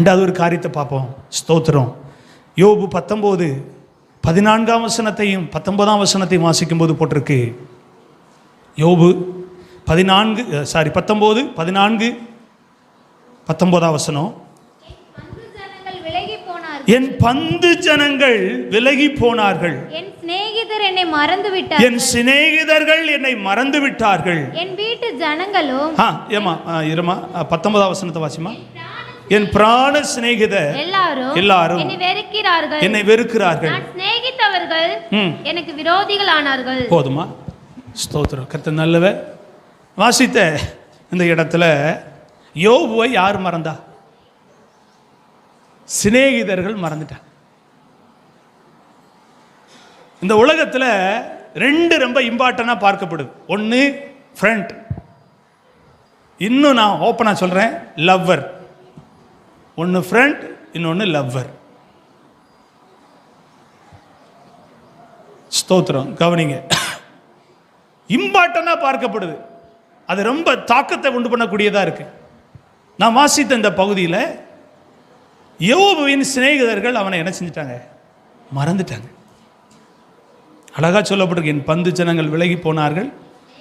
ரெண்டாவது ஒரு காரியத்தை பார்ப்போம். ஸ்தோத்திரம். யோபு பத்தொம்போது பதினான்காம் வசனத்தையும் பத்தொன்பதாம் வசனத்தையும் வாசிக்கும்போது போட்டிருக்கு. யோபு பதினான்கு சாரி பத்தொம்போது பதினான்கு பத்தொன்பதாம் வசனம். என் பந்து ஜனங்கள் விலகி போனார்கள். என் சிநேகிதர் என்னை மறந்து விட்டார் என் சிநேகிதர்கள் என்னை மறந்து விட்டார்கள் என் வீட்டு ஜனங்களும் ஆ ஏமா இருமா பத்தொன்பதாம் வசனத்தை வாசிமா என் பிராண சிநேகிதர் எல்லாரும் எல்லாரும் என்னை வெறுக்கிறார்கள். என்னை வெறுக்கிறார்கள். நான் சிநேகித்தவர்கள். எனக்கு விரோதிகள் ஆனார்கள் போதுமா? ஸ்தோத்திரம். கர்த்தர் நல்லவர். வாசித்த இந்த இடத்துல யோபுவை யார் மறந்தா? சிநேகிதர்கள் மறந்துட்டாங்க. இந்த உலகத்தில் ரெண்டு ரொம்ப இம்பார்ட்டண்டாக பார்க்கப்படுது. ஒன்று ஃப்ரெண்ட் இன்னும் நான் ஓப்பனாக சொல்கிறேன் லவ்வர் ஒன்று ஃப்ரெண்ட் இன்னொன்று லவ்வர் ஸ்தோத்திரம் கவனிங்க. இம்பார்ட்டண்டாக பார்க்கப்படுது. அது ரொம்ப தாக்கத்தை உண்டு பண்ணக்கூடியதாக இருக்கு. நான் வாசித்த இந்த பகுதியில் யோபுவின் சிநேகிதர்கள் அவனை என்ன செஞ்சிட்டாங்க? மறந்துட்டாங்க. அழகாக சொல்லப்பட்டிருக்கு என் பந்து ஜனங்கள் விலகி போனார்கள்.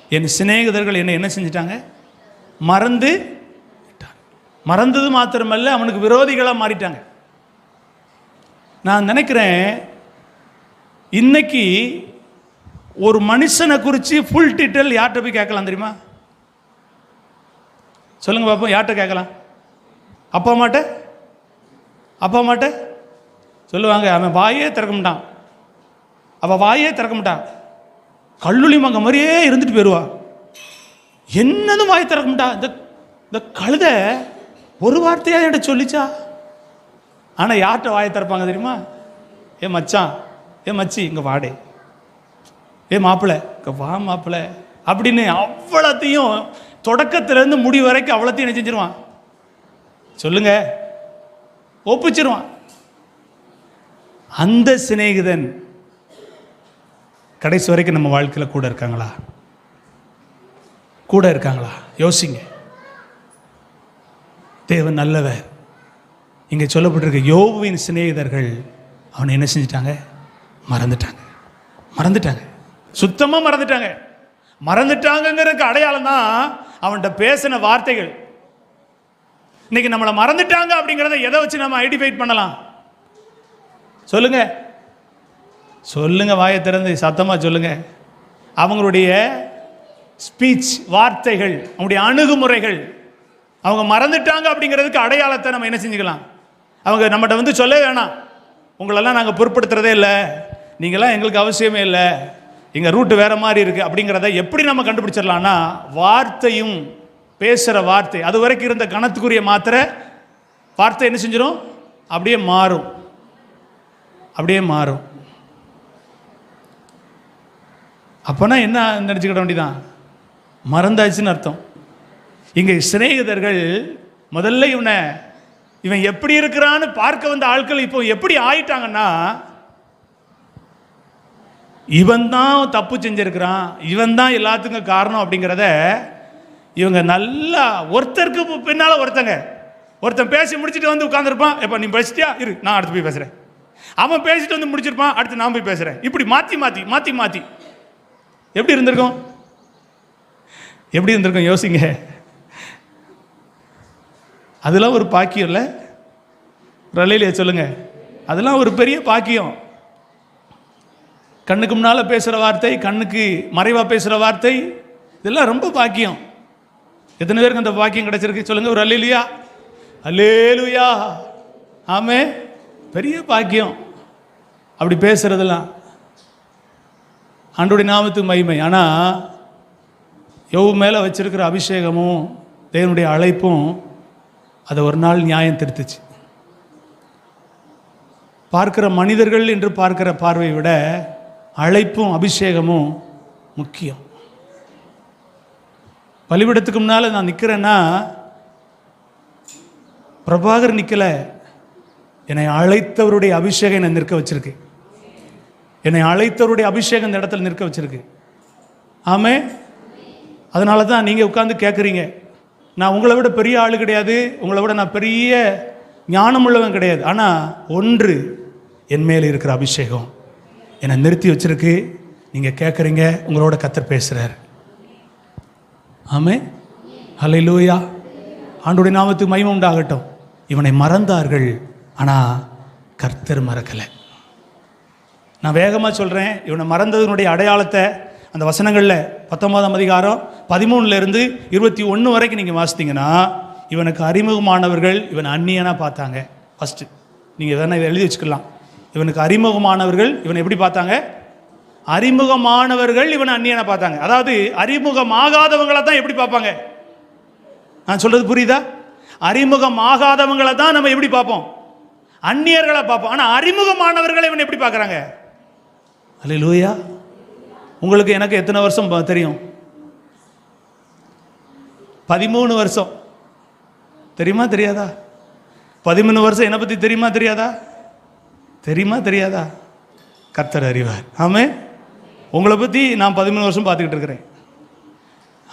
என் சிநேகிதர்கள் என்னை என்ன செஞ்சிட்டாங்க? மறந்து மறந்தது மாத்திரமல்ல அவனுக்கு விரோதிகளாக மாறிட்டாங்க. நான் நினைக்கிறேன் இன்னைக்கு ஒரு மனுஷனை குறித்து ஃபுல் டீட்டெயில் யார்கிட்ட போய் கேட்கலாம் தெரியுமா? சொல்லுங்க பாப்போம் யார்கிட்ட கேட்கலாம்? அப்பா மாட்ட அப்பா மாட்ட சொல்லுவாங்க அவன் வாயே திறக்க மாட்டான். அவள் வாயே திறக்க மாட்டான். கல்லுளி மங்க மாதிரியே இருந்துட்டு போயிடுவா என்னதும் வாய் திறக்க மாட்டா இந்த இந்த கழுதை ஒரு வார்த்தையாக என்கிட்ட சொல்லிச்சா? ஆனால் யார்கிட்ட வாயை திறப்பாங்க தெரியுமா? ஏ மச்சான் ஏ மச்சி இங்கே வாடே. ஏ மாப்பிள்ளை இங்கே வா மாப்பிள்ளை அப்படின்னு அவ்வளோத்தையும் தொடக்கத்திலேருந்து முடி வரைக்கும் அவ்வளோத்தையும் என்ன செஞ்சிருவான்? சொல்லுங்க. ஒப்பிச்சிருவான். அந்த சிநேகிதன் கடைசி வரைக்கும் நம்ம வாழ்க்கையில் கூட இருக்காங்களா? கூட இருக்காங்களா? யோசிங்க. தேவன் நல்லவர். இங்கே சொல்லப்பட்டிருக்க யோபுவின் சிநேகிதர்கள் அவனை என்ன செஞ்சிட்டாங்க? மறந்துட்டாங்க. மறந்துட்டாங்க. சுத்தமாக மறந்துட்டாங்க. மறந்துட்டாங்கங்கிறதுக்கு அடையாளம் தான் அவன்கிட்ட பேசின வார்த்தைகள். இன்னைக்கு நம்மளை மறந்துட்டாங்க அப்படிங்கிறத எதை வச்சு நம்ம ஐடென்டிஃபைட் பண்ணலாம்? சொல்லுங்க. சொல்லுங்க வாயை திறந்து சத்தமாக சொல்லுங்க. அவங்களுடைய ஸ்பீச் வார்த்தைகள் அவங்களுடைய அணுகுமுறைகள். அவங்க மறந்துட்டாங்க அப்படிங்கிறதுக்கு அடையாளத்தை நம்ம என்ன செஞ்சுக்கலாம்? அவங்க நம்மகிட்ட வந்து சொல்ல வேணாம். உங்களெல்லாம் நாங்கள் பொருட்படுத்துறதே இல்லை. நீங்களாம் எங்களுக்கு அவசியமே இல்லை. எங்கள் ரூட்டு வேறு மாதிரி இருக்குது அப்படிங்கிறத எப்படி நம்ம கண்டுபிடிச்சிடலாம்னா வார்த்தையும் பேசுகிற வார்த்தை அது வரைக்கும் இருந்த கணத்துக்குரிய மாத்திரை வார்த்தை என்ன செஞ்சிடும் அப்படியே மாறும். அப்படியே மாறும். அப்போனா என்ன நினச்சிக்கிட வேண்டியதான் மறந்தாச்சுன்னு அர்த்தம். இங்கே சிநேகிதர்கள் முதல்ல இவனை இவன் எப்படி இருக்கிறான்னு பார்க்க வந்த ஆட்கள் இப்போ எப்படி ஆயிட்டாங்கன்னா இவன் தான் தப்பு செஞ்சிருக்கிறான் இவன் தான் எல்லாத்துக்கும் காரணம் அப்படிங்கிறத இவங்க நல்லா ஒருத்தருக்கு பின்னால் ஒருத்தங்க. ஒருத்தன் பேசி முடிச்சுட்டு வந்து உட்காந்துருப்பான் எப்போ நீ பேசிட்டியா? இரு நான் அடுத்து போய் பேசுகிறேன் அவன் பேசிட்டு வந்து முடிச்சிருப்பான் அடுத்து நான் போய் பேசுகிறேன் இப்படி மாற்றி மாற்றி மாற்றி மாற்றி எப்படி இருந்திருக்கும்? எப்படி இருந்திருக்கும்? யோசிங்க. அதெல்லாம் ஒரு பாக்கியம் இல்லை? ரலையிலே சொல்லுங்க. அதெல்லாம் ஒரு பெரிய பாக்கியம். கண்ணுக்கு முன்னால் பேசுகிற வார்த்தை கண்ணுக்கு மறைவாக பேசுகிற வார்த்தை இதெல்லாம் ரொம்ப பாக்கியம். எத்தனை பேருக்கு அந்த பாக்கியம் கிடைச்சிருக்கு சொல்லுங்கள் ஒரு அல்லேலுயா. அல்லேலுயா. ஆமே. பெரிய பாக்கியம். அப்படி பேசுகிறதெல்லாம் ஆண்டுடைய நாமத்துக்கு மகிமை. ஆனால் எவ் மேலே வச்சிருக்கிற அபிஷேகமும் தேவனுடைய அழைப்பும் அதை ஒரு நாள் நியாயம் திருத்துச்சு. பார்க்கிற மனிதர்கள் என்று பார்க்கிற பார்வையை விட அழைப்பும் அபிஷேகமும் முக்கியம். பலிவிடத்துக்கு முன்னால் நான் நிற்கிறேன்னா பிரபாகர் நிற்கல என்னை அழைத்தவருடைய அபிஷேகம் என்னை நிற்க வச்சிருக்கு. என்னை அழைத்தவருடைய அபிஷேகம் இந்த இடத்துல நிற்க வச்சிருக்கு. ஆமே அதனால தான் நீங்கள் உட்காந்து கேட்குறீங்க நான் உங்களை விட பெரிய ஆள் கிடையாது உங்களை விட நான் பெரிய ஞானம் உள்ளவன் கிடையாது. ஆனால் ஒன்று என் மேலே இருக்கிற அபிஷேகம். என்னை நிறுத்தி வச்சுருக்கு. நீங்கள் கேட்குறீங்க உங்களோட கத்தர் பேசுகிறார் ஆமே ஹலை லூயா ஆண்டுடைய நாமத்துக்கு மகிமை உண்டாகட்டும். இவனை மறந்தார்கள் ஆனால் கர்த்தர் மறக்கலை. நான் வேகமாக சொல்கிறேன் இவனை மறந்ததுனுடைய அடையாளத்தை அந்த வசனங்களில் பத்தொன்பதாம் அதிகாரம் பதிமூணுலேருந்து இருபத்தி ஒன்று வரைக்கும் நீங்கள் வாசித்தீங்கன்னா இவனுக்கு அறிமுகமானவர்கள் இவன் அந்நியனாக பார்த்தாங்க. ஃபஸ்ட்டு நீங்கள் வேணா இதை எழுதி வச்சுக்கலாம். இவனுக்கு அறிமுகமானவர்கள் இவனை எப்படி பார்த்தாங்க? அறிமுகமானவர்கள் இவனை அந்நியனை பார்த்தாங்க. அதாவது அறிமுகமாகாதவங்களை தான் எப்படி பார்ப்பாங்க? நான் சொல்கிறது புரியுதா? அறிமுகமாகாதவங்களை தான் நம்ம எப்படி பார்ப்போம்? அந்நியர்களை பார்ப்போம். ஆனால் அறிமுகமானவர்களை இவன் எப்படி பார்க்குறாங்க? அல்ல லூயா உங்களுக்கு எனக்கு எத்தனை வருஷம் ப- தெரியும்? பதிமூணு வருஷம். தெரியுமா தெரியாதா? பதிமூணு வருஷம் என்னை பற்றி தெரியுமா தெரியாதா? தெரியுமா தெரியாதா? கர்த்தர் அறிவார். ஆமே உங்களை பற்றி நான் பதிமூணு வருஷம் பார்த்துக்கிட்டு இருக்கிறேன்.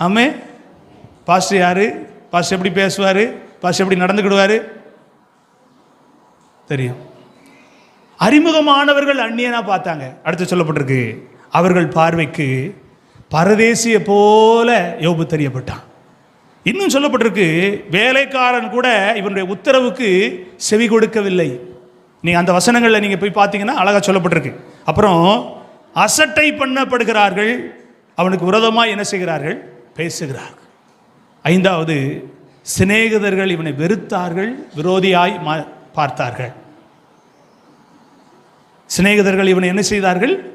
ஆமே பாஸ்டர் யார்? பாஸ்டர் எப்படி பேசுவார்? பாஸ்டர் எப்படி நடந்துக்கிடுவார்? தெரியும். அறிமுகமானவர்கள் அந்நியனாக பார்த்தாங்க. அடுத்து சொல்லப்பட்டிருக்கு அவர்கள் பார்வைக்கு பரதேசிய போல யோபு தெரியப்பட்டான். இன்னும் சொல்லப்பட்டிருக்கு வேலைக்காரன் கூட இவனுடைய உத்தரவுக்கு செவி கொடுக்கவில்லை. நீங்கள் அந்த வசனங்களில் நீங்கள் போய் பார்த்தீங்கன்னா அழகாக சொல்லப்பட்டிருக்கு. அப்புறம் அசட்டை பண்ணப்படுகிறார்கள் அவனுக்கு விரோதமாக என்ன செய்கிறார்கள்? பேசுகிறார்கள். ஐந்தாவது சிநேகிதர்கள் இவனை வெறுத்தார்கள் விரோதியாய் மா- பார்த்தார்கள். சிநேகிதர்கள் இவனை என்ன செய்தார்கள்?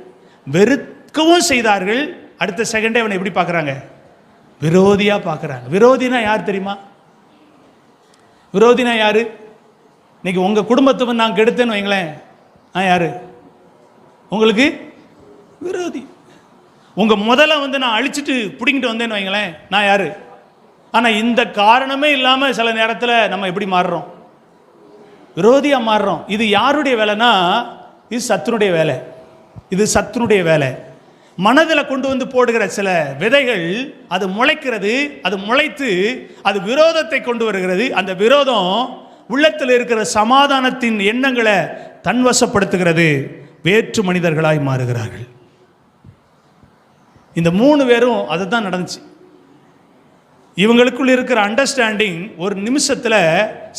வெறுக்கவும் செய்தார்கள். அடுத்த செகண்டே இவனை எப்படி பார்க்குறாங்க? விரோதியாக பார்க்குறாங்க விரோதினா யார் தெரியுமா? விரோதினா யார்? இன்னைக்கு உங்கள் குடும்பத்தை நான் கெடுத்தேன்னு வைங்களேன். நான் யார்? உங்களுக்கு விரோதி. உங்கள் முதல்ல வந்து நான் அழிச்சிட்டு பிடிங்கிட்டு வந்தேன்னு வைங்களேன். நான் யார்? ஆனால் இந்த காரணமே இல்லாமல் சில நேரத்தில் நம்ம எப்படி மாறுறோம்? விரோதியாக மாறுறோம். இது யாருடைய வேலைன்னா இது சத்துனுடைய வேலை. இது சத்துனுடைய வேலை. மனதில் கொண்டு வந்து போடுகிற சில விதைகள் அது முளைக்கிறது அது முளைத்து அது விரோதத்தை கொண்டு வருகிறது. அந்த விரோதம் உள்ளத்தில் இருக்கிற சமாதானத்தின் எண்ணங்களை தன்வசப்படுத்துகிறது. வேற்று மனிதர்களாய் மாறுகிறார்கள். இந்த மூணு பேரும் அதுதான் நடந்துச்சு. இவங்களுக்குள் இருக்கிற அண்டர்ஸ்டாண்டிங் ஒரு நிமிஷத்தில்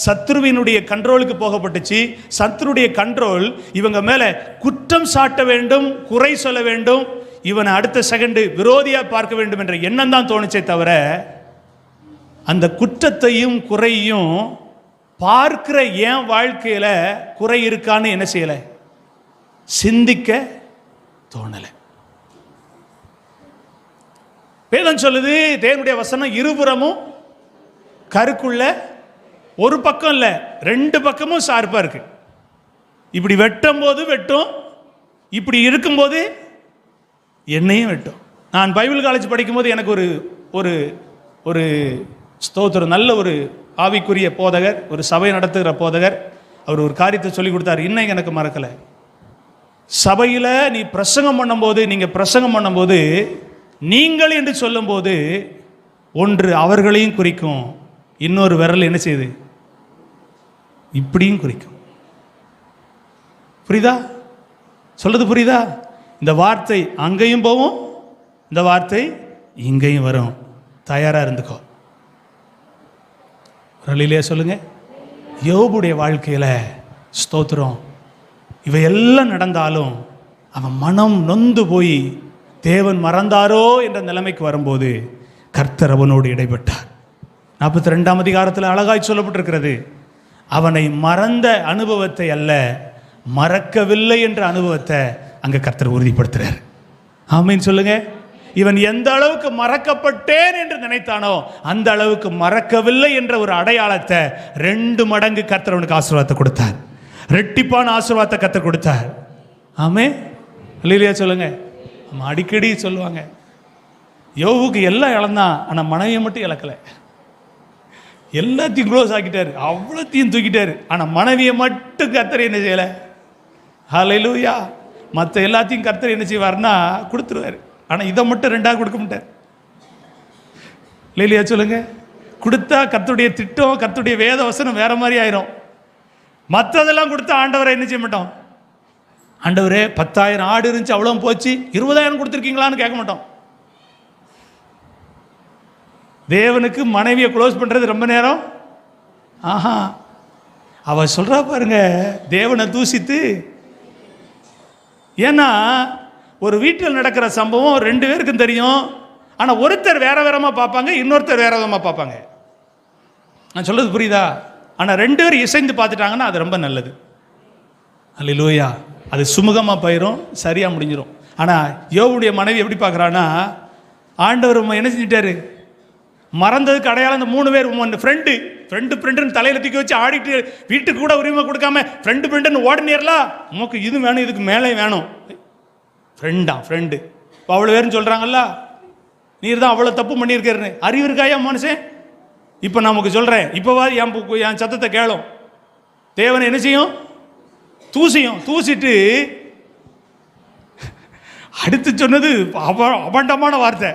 சத்ருவினுடைய கண்ட்ரோலுக்கு போகப்பட்டுச்சு. சத்ருடைய கண்ட்ரோல் இவங்க மேலே குற்றம் சாட்ட வேண்டும் குறை சொல்ல வேண்டும் இவனை அடுத்த செகண்டு விரோதியாக பார்க்க வேண்டும் என்ற எண்ணம் தான் தோணுச்சே தவிர அந்த குற்றத்தையும் குறையும் பார்க்கிற என் வாழ்க்கையில் குறை இருக்கான்னு என்ன செய்யலை? சிந்திக்க தோணலை. வேதம் சொல்லுது தேவனுடைய வசனம் இருபுறமும் கருக்குள்ள ஒரு பக்கம் இல்லை ரெண்டு பக்கமும் சார்பாக இருக்கு. இப்படி வெட்டும் போது வெட்டும் இப்படி இருக்கும்போது என்னையும் வெட்டும். நான் பைபிள் காலேஜ் படிக்கும்போது எனக்கு ஒரு ஒரு ஒரு ஸ்தோத்திரம் நல்ல ஒரு ஆவிக்குரிய போதகர் ஒரு சபை நடத்துகிற போதகர். அவர் ஒரு காரியத்தை சொல்லி கொடுத்தார். இன்னைக்கு எனக்கு மறக்கலை. சபையில் நீ பிரசங்கம் பண்ணும்போது நீங்கள் பிரசங்கம் பண்ணும்போது நீங்கள் என்று சொல்லும்போது ஒன்று அவர்களையும் குறிக்கும். இன்னொரு விரல் என்ன செய்யுது? இப்படியும் குறிக்கும். புரியுதா? சொல்கிறது புரியுதா? இந்த வார்த்தை அங்கேயும் போகும் இந்த வார்த்தை இங்கேயும் வரும். தயாராக இருந்துக்கோ. ரலிலே சொல்லுங்க. யோபுடைய வாழ்க்கையில் ஸ்தோத்திரம். இவையெல்லாம் நடந்தாலும் அவன் மனம் நொந்து போய் தேவன் மறந்தாரோ என்ற நிலைமைக்கு வரும்போது கர்த்தர் அவனோடு இடைப்பட்டார். நாற்பத்தி ரெண்டாம் அதிகாரத்தில் அழகாய் சொல்லப்பட்டிருக்கிறது. அவனை மறந்த அனுபவத்தை அல்ல மறக்கவில்லை என்ற அனுபவத்தை அங்கே கர்த்தர் உறுதிப்படுத்துகிறார் ஆமைன்னு சொல்லுங்க. இவன் எந்த அளவுக்கு மறக்கப்பட்டேன் என்று நினைத்தானோ அந்த அளவுக்கு மறக்கவில்லை என்ற ஒரு அடையாளத்தை ரெண்டு மடங்கு கர்த்தர் அவனுக்கு ஆசீர்வாதத்தை கொடுத்தார். ரெட்டிப்பான ஆசீர்வாதத்தை கர்த்தர் கொடுத்தார். ஆமே இல்லையா சொல்லுங்க. ஆமாம் அடிக்கடி சொல்லுவாங்க. யோவுக்கு எல்லாம் இழந்தான் ஆனால் மனைவியை மட்டும் இழக்கலை. எல்லாத்தையும் க்ளோஸ் ஆக்கிட்டாரு. அவ்வளோத்தையும் தூக்கிட்டாரு. ஆனால் மனைவியை மட்டும் கத்தரை என்ன செய்யலை? ஹalleluya. மற்ற எல்லாத்தையும் கர்த்தர் என்ன செய்வார்னா கொடுத்துருவார். ஆனால் இதை மட்டும் ரெண்டாக கொடுக்க மாட்டார். இல்லையா சொல்லுங்க. கொடுத்தா கத்துடைய திட்டம் கத்துடைய வேத வசனம் வேற மாதிரி ஆயிரும். மற்றதெல்லாம் கொடுத்தா ஆண்டவரை என்ன செய்ய மாட்டோம்? ஆண்டவரே பத்தாயிரம் ஆடு இருந்துச்சு அவ்வளோ போச்சு இருபதாயிரம் கொடுத்துருக்கீங்களான்னு கேட்க மாட்டோம். தேவனுக்கு மனைவியை க்ளோஸ் பண்ணுறது ரொம்ப நேரம். ஆஹா. அவ சொல்கிறா பாருங்க தேவனை தூசித்து ஏன்னா ஒரு வீட்டில் நடக்கிற சம்பவம் ரெண்டு பேருக்கும் தெரியும். ஆனால் ஒருத்தர் வேற வேறமாக பார்ப்பாங்க இன்னொருத்தர் வேற விதமாக பார்ப்பாங்க. நான் சொல்கிறது புரியுதா? ஆனால் ரெண்டு பேரும் இசைந்து பார்த்துட்டாங்கன்னா அது ரொம்ப நல்லது. அல்லையா அது சுமூகமாக போயிடும் சரியாக முடிஞ்சிடும் ஆனால் யோவுடைய மனைவி எப்படி பார்க்குறான்னா ஆண்டவர் என்ன செஞ்சிட்டாரு? மறந்ததுக்கு அடையாளம் இந்த மூணு பேர் உன் ஃப்ரெண்டு ஃப்ரெண்டு ஃப்ரெண்டுன்னு தலையில் தூக்கி வச்சு ஆடிட்டு வீட்டுக்கு கூட உரிமை கொடுக்காம ஃப்ரெண்டு ஃப்ரெண்டுன்னு ஓடினேர்லா? உமக்கு இது வேணும் இதுக்கு மேலே வேணும். ஃப்ரெண்டா ஃப்ரெண்டு இப்போ அவ்வளோ பேருன்னு சொல்கிறாங்கல்ல நீர் தான் அவ்வளோ தப்பு பண்ணியிருக்காருன்னு அறிவு இருக்காயா மனுஷன்? இப்போ நான் சொல்கிறேன் இப்போவா என் என் சத்தத்தை கேளும். தேவனை என்ன செய்யும்? தூசியும் தூசிட்டு அடுத்து சொன்னது அவ அபண்டமான வார்த்தை.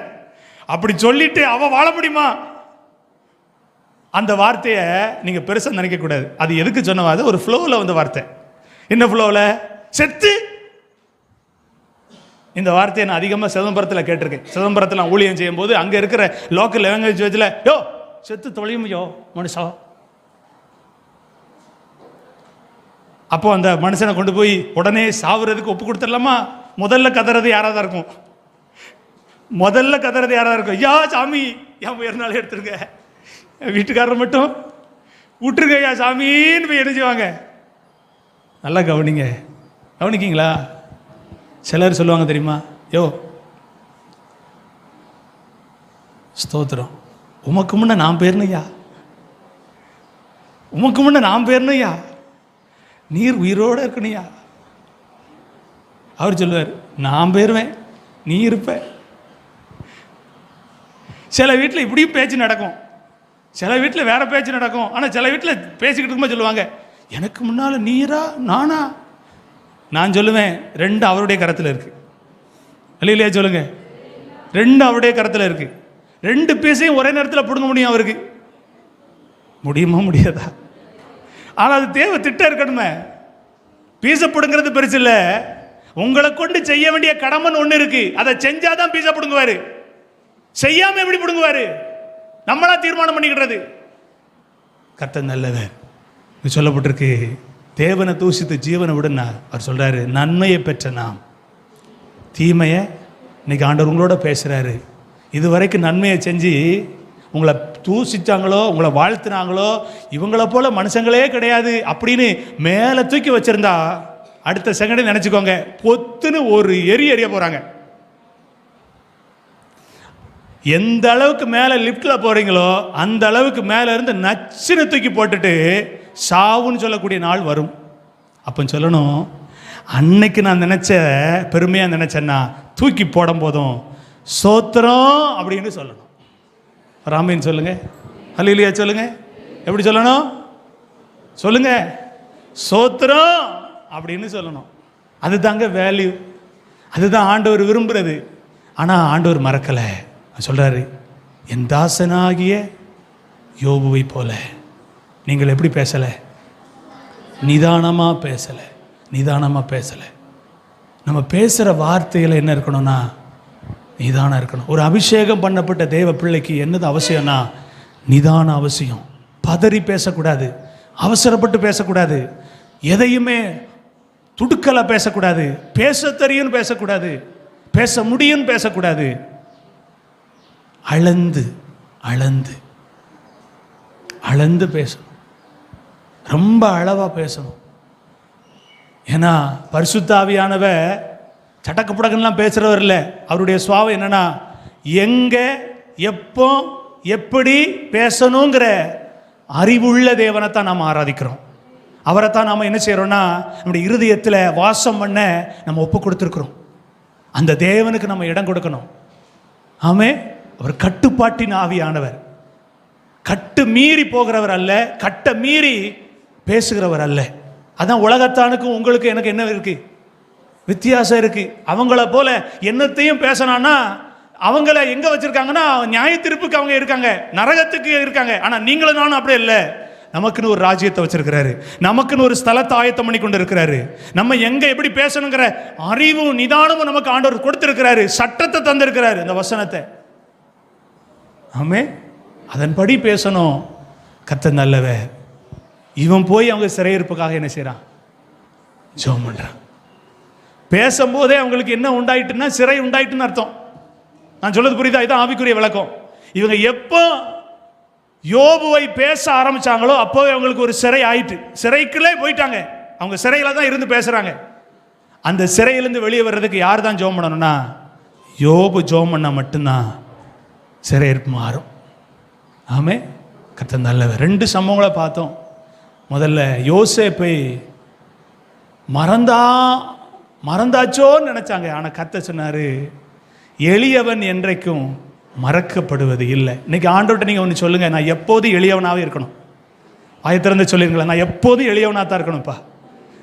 அப்படி சொல்லிட்டு அவள் வாழ முடியுமா? அந்த வார்த்தையை நீங்கள் பெருசாக நினைக்கக்கூடாது அது எதுக்கு சொன்னவாது அது ஒரு ஃப்ளோவில் வந்த வார்த்தை. என்ன ஃப்ளோவில் செத்து! இந்த வார்த்தையை நான் அதிகமாக சிதம்பரத்தில் கேட்டிருக்கேன். சிதம்பரத்தில் ஊழியம் ஊழியம் செய்யும்போது அங்கே இருக்கிற லோக்கல் லாங்குவேஜ் வச்சில் யோ செத்து தொலையும் யோ மனுஷா. அப்போ அந்த மனுஷனை கொண்டு போய் உடனே சாவுறதுக்கு ஒப்பு கொடுத்துடலாமா? முதல்ல கதறது யாராக தான் இருக்கும்? முதல்ல கதறது யாராக இருக்கும்? ஐயா சாமி! என் உயர்நாள் எடுத்துருங்க. வீட்டுக்காரர் மட்டும். விட்டுருக்கையா சாமின்னு போய் என்ன செய்வாங்க நல்லா கவனிங்க. கவனிக்கிங்களா? சிலர் சொல்லுவாங்க தெரியுமா? யோ ஸ்தோத்திரம். உமக்கு முன்ன நான் பேர்னையா உமக்கு முன்ன நான் பேர்னையா நீர் உயிரோடு இருக்கணையா அவர் சொல்லுவார் நான் பேருவேன் நீ இருப்ப. சில வீட்டில் இப்படியும் பேச்சு நடக்கும். சில வீட்டில் வேற பேச்சு நடக்கும். ஆனால் சில வீட்டில் பேசிக்கிட்டு இருக்கும்போது சொல்லுவாங்க எனக்கு முன்னால் நீரா நானா? நான் சொல்லுவேன் ரெண்டு அவருடைய கரத்தில் இருக்கு. இல்லையா சொல்லுங்க. ரெண்டு அவருடைய கரத்தில் இருக்கு. ரெண்டு பீஸையும் ஒரே நேரத்தில் பிடுங்க முடியும் அவருக்கு. முடியுமா முடியாதா? ஆனால் அது தேவை திட்டம் இருக்கணுமே. பீசை பிடுங்கிறது பெருசு இல்லை. உங்களை கொண்டு செய்ய வேண்டிய கடமைன்னு ஒன்று இருக்கு. அதை செஞ்சாதான் பீசை பிடுங்குவாரு. செய்யாம எப்படி பிடுங்குவாரு? நம்மளா தீர்மானம் பண்ணிக்கிறது கத்த நல்லவர். சொல்லப்பட்டிருக்கு தேவனை தூசித்து ஜீவனை விடுனா அவர் சொல்றாரு நன்மையை பெற்ற நாம். தீமையை இன்னைக்கு ஆண்டவர் உங்களோட பேசுறாரு. இது வரைக்கும் நன்மையை செஞ்சு உங்களை தூசிச்சாங்களோ உங்களை வாழ்த்துனாங்களோ இவங்கள போல மனுஷங்களே கிடையாது அப்படின்னு மேலே தூக்கி வச்சிருந்தா அடுத்த செகண்டே நினச்சிக்கோங்க பொத்துன்னு ஒரு எரி எறிய போகிறாங்க எந்த அளவுக்கு மேலே லிஃப்ட்டில் போகிறீங்களோ அந்த அளவுக்கு மேலே இருந்து நச்சுன்னு தூக்கி போட்டுட்டு சாவுன்னு சொல்லக்கூடிய நாள் வரும். அப்போ சொல்லணும் அன்னைக்கு நான் நினச்ச பெருமையாக நினச்சேன்னா தூக்கி போடும் போதும் சோத்திரம் அப்படின்னு சொல்லணும். ராமின் சொல்லுங்க. ஹலிலியா சொல்லுங்க. எப்படி சொல்லணும்? சொல்லுங்க. சோத்திரம் அப்படின்னு சொல்லணும். அதுதாங்க வேல்யூ அதுதான் ஆண்டவர் விரும்புகிறது ஆனால் ஆண்டவர் மறக்கலை. சொல்கிறாரு என் தாசனாகிய யோபுவை போல நீங்கள் எப்படி பேசலை? நிதானமாக பேசலை நிதானமாக பேசலை. நம்ம பேசுகிற வார்த்தையில் என்ன இருக்கணும்னா நிதானம் இருக்கணும். ஒரு அபிஷேகம் பண்ணப்பட்ட தேவ பிள்ளைக்கு என்னது அவசியம்னா நிதானம் அவசியம். பதறி பேசக்கூடாது அவசரப்பட்டு பேசக்கூடாது எதையுமே துடுக்கலை பேசக்கூடாது பேச தெரியும்னு பேசக்கூடாது பேச முடியும்னு பேசக்கூடாது அளந்து அளந்து. அளந்து பேசணும். ரொம்ப அளவாக பேசணும். ஏன்னா பரிசுத்தாவியானவ சட்டக்கு புடக்கெல்லாம் பேசுகிறவர் இல்லை. அவருடைய சுவாவம் என்னன்னா எங்கே எப்போ எப்படி பேசணுங்கிற அறிவுள்ள தேவனை தான் நாம் ஆராதிக்கிறோம். அவரை தான் நாம் என்ன செய்கிறோன்னா நம்முடைய இருதயத்தில் வாசம் பண்ண நம்ம ஒப்பு கொடுத்துருக்குறோம். அந்த தேவனுக்கு நம்ம இடம் கொடுக்கணும். ஆமே அவர் கட்டுப்பாட்டின் ஆவியானவர். கட்டு மீறி போகிறவர் அல்ல கட்ட மீறி பேசுகிறவர் அல்ல. அதான் உலகத்தானுக்கும் உங்களுக்கு எனக்கு என்ன இருக்கு? வித்தியாசம் இருக்கு. அவங்கள போல என்னத்தையும் பேசினான்னா அவங்கள எங்க வச்சிருக்காங்கன்னா நியாய அவங்க இருக்காங்க நரகத்துக்கு இருக்காங்க. ஆனா நீங்களும் நானும் அப்படி இல்லை. நமக்குன்னு ஒரு ராஜ்யத்தை வச்சிருக்கிறாரு. நமக்குன்னு ஒரு ஸ்தலத்தை ஆயத்தம் பண்ணி கொண்டு இருக்கிறாரு நம்ம எங்க எப்படி பேசணுங்கிற அறிவும் நிதானமும் நமக்கு ஆண்டவர் கொடுத்திருக்கிறாரு. சட்டத்தை தந்திருக்கிறாரு இந்த வசனத்தை. ஆமே அதன்படி பேசணும். கத்த நல்லவ இவன் போய் அவங்க சிறையிருப்புக்காக என்ன செய்கிறான் ஜோம் பண்ணுறான் பேசும்போதே அவங்களுக்கு என்ன உண்டாயிட்டுன்னா சிறை உண்டாயிட்டுன்னு அர்த்தம். நான் சொல்றது புரியுதா? இதான் ஆவிக்குரிய விளக்கம். இவங்க எப்போ யோபுவை பேச ஆரம்பிச்சாங்களோ அப்போவே அவங்களுக்கு ஒரு சிறை ஆயிட்டு. சிறைக்குள்ளே போயிட்டாங்க. அவங்க சிறையில் தான் இருந்து பேசுகிறாங்க அந்த சிறையிலேருந்து வெளியே வர்றதுக்கு யார் தான் ஜோம் பண்ணணும்னா? யோபு ஜோம் பண்ணால் மட்டும்தான். சிறையிருப்பு மாறும் ஆமே கத்த நல்லவர். ரெண்டு சம்பவங்களை பார்த்தோம். முதல்ல யோசேப்பை மறந்தா மறந்தாச்சோன்னு நினச்சாங்க. ஆனால் கத்த சொன்னார் எளியவன் என்றைக்கும் மறக்கப்படுவது இல்லை. இன்னைக்கு ஆண்டோட்ட நீங்கள் ஒன்று சொல்லுங்கள் நான் எப்போதும் எளியவனாகவே இருக்கணும். ஆயத்திறந்து சொல்லிருங்களேன். நான் எப்போதும் எளியவனாக தான் இருக்கணும்ப்பா.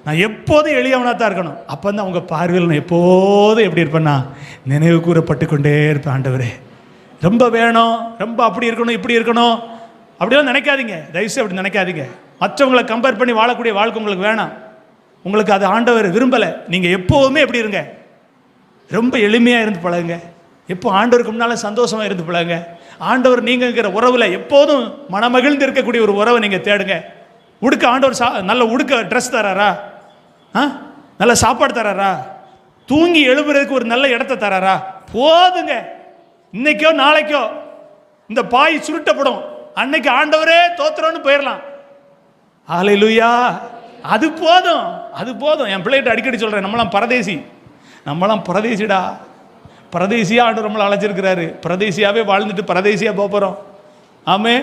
நான் எப்போதும் எளியவனாக தான் இருக்கணும். அப்போ தான் உங்கள் பார்வையில் நான் எப்போதும் எப்படி இருப்பேன்னா நினைவு கூறப்பட்டு கொண்டே இருப்பேன் ஆண்டவரே. ரொம்ப வேணும் ரொம்ப அப்படி இருக்கணும் இப்படி இருக்கணும். அப்படிலாம் நினைக்காதீங்க. தயவுசெய்து அப்படி நினைக்காதீங்க. மற்றவங்களை கம்பேர் பண்ணி வாழக்கூடிய வாழ்க்கை உங்களுக்கு வேணாம். உங்களுக்கு அது ஆண்டவர் விரும்பலை. நீங்கள் எப்போவுமே எப்படி இருங்க? ரொம்ப எளிமையாக இருந்து பழகுங்க. எப்போ ஆண்டவருக்கு முன்னால் சந்தோஷமாக இருந்து பழகுங்க. ஆண்டவர் நீங்கள்ங்கிற உறவில் எப்போதும் மனமகிழ்ந்து இருக்கக்கூடிய ஒரு உறவை நீங்கள் தேடுங்க. உடுக்க ஆண்டவர் சா நல்ல உடுக்க ட்ரெஸ் தராரா? ஆ? நல்ல சாப்பாடு தராரா? தூங்கி எழுப்புறதுக்கு ஒரு நல்ல இடத்த தராரா? போதுங்க. இன்னைக்கோ நாளைக்கோ இந்த பாய் சுருட்டப்படும். அன்னைக்கு ஆண்டவரே தோத்துறோன்னு போயிடலாம் ஆலையிலுயா அது போதும் அது போதும். என் பிள்ளைகிட்ட அடிக்கடி சொல்கிறேன் நம்மளாம் பரதேசி. நம்மளாம் பரதேசிடா. பரதேசியாக ஆண்டு நம்மளை அழைச்சிருக்கிறாரு. பிரதேசியாகவே வாழ்ந்துட்டு பரதேசியாக போக போகிறோம் ஆமே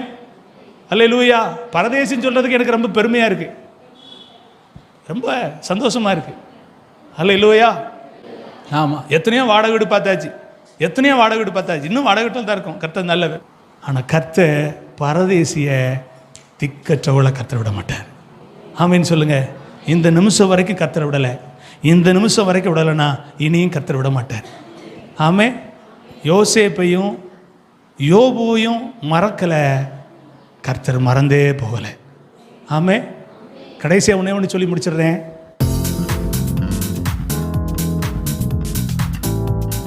அல்ல லூயா பரதேசின்னு சொல்கிறதுக்கு எனக்கு ரொம்ப பெருமையாக இருக்குது ரொம்ப சந்தோஷமாக இருக்குது அல்லேலூயா ஆமாம் எத்தனையோ வாடகை வீடு பார்த்தாச்சு. எத்தனையோ வாடகை வீடு பார்த்தாச்சு. இன்னும் வாடகை வீட்டில் தான் இருக்கும். கர்த்தர் நல்லவர். ஆனால் கர்த்த பரதேசிய திக்கற்றவளை கர்த்தர் விட மாட்டார். ஆமின்னு சொல்லுங்கள் இந்த நிமிஷம் வரைக்கும் கர்த்தர் விடலை. இந்த நிமிஷம் வரைக்கும் விடலைன்னா இனியும் கர்த்தர் விட மாட்டார். ஆமே யோசேப்பையும் யோபுவையும் மறக்கலை. கர்த்தர் மறந்தே போகலை. ஆமே கடைசியாக ஒன்றே ஒன்று சொல்லி முடிச்சிடுறேன்.